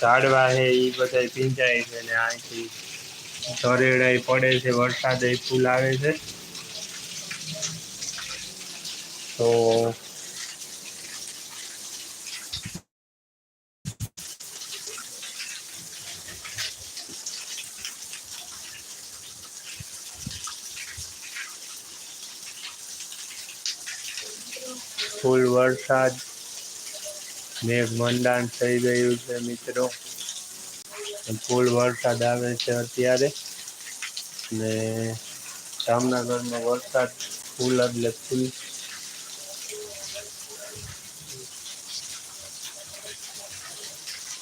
ઝાડવા છે એ બધા ભીંજાય છે ને અહીંથી ધરેડાઈ પડે છે, વરસાદ ફૂલ આવે છે. તો ફૂલ વરસાદ મેઘ મંડાણ થઈ ગયું છે, મિત્રો. ફૂલ વરસાદ આવે છે અત્યારે. ને જામનગરમાં વરસાદ ફૂલ એટલે ફૂલ.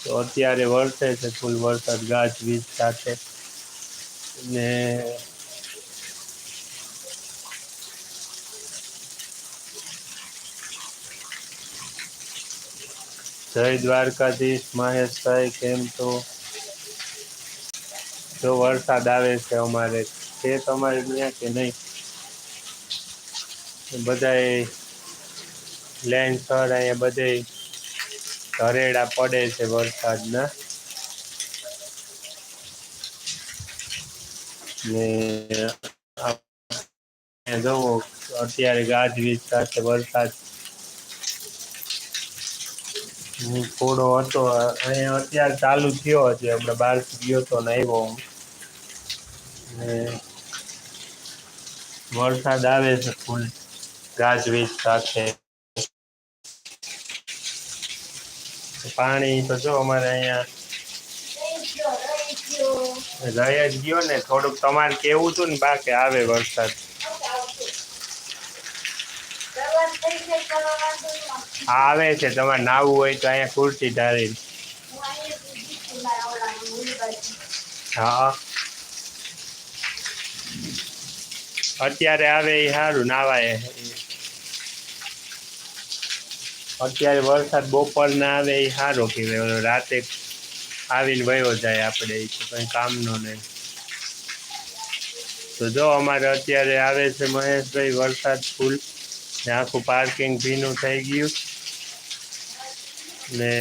તો અત્યારે વરસે છે ફૂલ વરસાદ, ગાજવીજ સાથે. ને જય દ્વારકાધીશ મહેશભાઈ કેમ તો જો વરસાદ આવે છે અમારે, છે તમારે ત્યાં કે નહીં? બધાએ લેન્ડ સર અહીંયા બધે ધરેડા પડે છે વરસાદના. ને જવો, અત્યારે ગાજવીજ સાથે વરસાદ થોડો હતો અહીંયા અત્યારે ચાલુ થયો હશે હમણાં બહાર ગયો તો ને આવ્યો હું. વરસાદ આવે છે ફૂલ ગાજવીજ સાથે પાણી તો જો અમારે અહીંયા રહી જ ગયો ને થોડુંક તમારે કેવું હતું ને બાકી આવે વરસાદ. આવે છે, તમારે નાવું હોય તો અહીંયા ખુરશી ધારી હા. અત્યારે આવે એ સારું નાવાય. અત્યારે વરસાદ બપોર ના આવે એ સારો કહેવાય. રાતે આવીને વયો જાય આપણે કંઈ કામનો નહીં. તો જો અમારે અત્યારે આવે છે મહેશભાઈ, વરસાદ ફૂલ. ને આખું પાર્કિંગ ભીનું થઈ ગયું. ને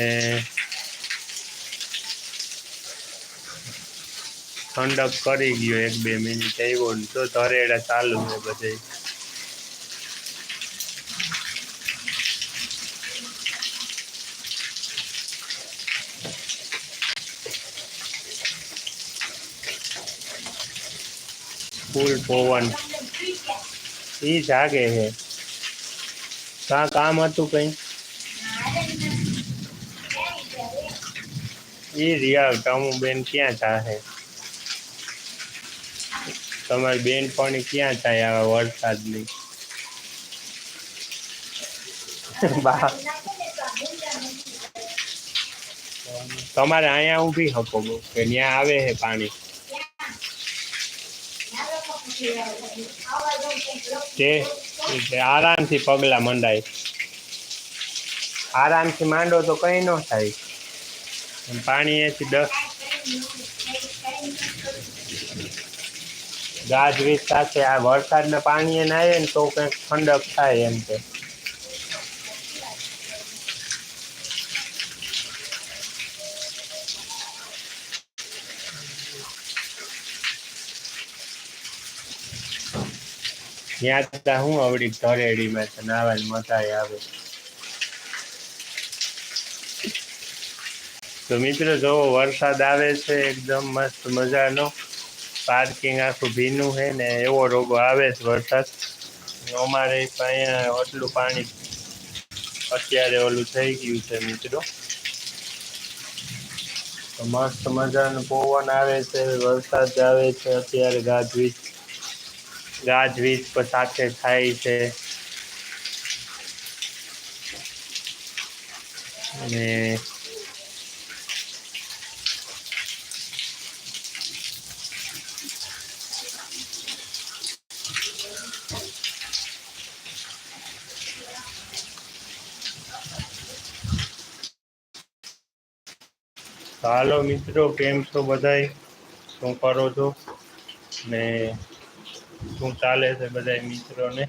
ઠંડક કરી ગયો એક બે મિનિટ આવ્યો ને તો ધરેડા ચાલુ છે બધે ફૂલ પવન. ઈ જાગે છે. કા કામ હતું કઈ? એ રિયા ટમુ બેન ક્યાં થાય તમારી બેન પણ ક્યાં થાય આવા વરસાદની? તમારે અહીંયા ઊભી બહુ, કે ત્યાં આવે છે પાણી? તે આરામથી પગલા મંડાય. આરામથી માંડો તો કઈ ન થાય. પાણી એથી દસ. ગાજવીજ સાથે આ વરસાદના પાણી એને આવે ને તો કંઈક ઠંડક થાય એમ કે. ત્યાં હું આવડી ધરેડીમાં છે નાવાની મતાય આવે. તો મિત્રો જોવો વરસાદ આવે છે, એકદમ મસ્ત મજાનો. પાર્કિંગ આખું ભીનું છે ને એવો રોગો આવે છે વરસાદ. અમારે અહીંયા આટલું પાણી અત્યારે ઓલું થઈ ગયું છે મિત્રો. તો મસ્ત મજાનું પવન આવે છે, વરસાદ આવે છે, અત્યારે ગાજવીજ ગાજવીજ સાથે થાય છે. અને હાલો મિત્રો કેમ છો બધાય? શું કરો છો? ને શું ચાલે છે બધા મિત્રોને?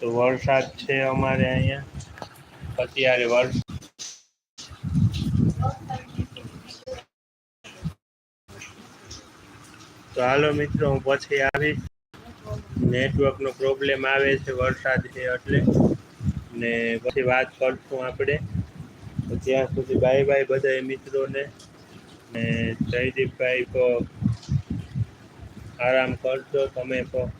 તો વરસાદ છે અમારે અહીંયા. અત્યારે વર્ષ તો હાલો મિત્રો, હું પછી આવીશ. નેટવર્કનો પ્રોબ્લેમ આવે છે વરસાદ છે એટલે. ને પછી વાત કરશું આપણે. ત્યાં સુધી બાય બાય બધા મિત્રોને. ને જયદીપભાઈ આરામ કરજો તમે પણ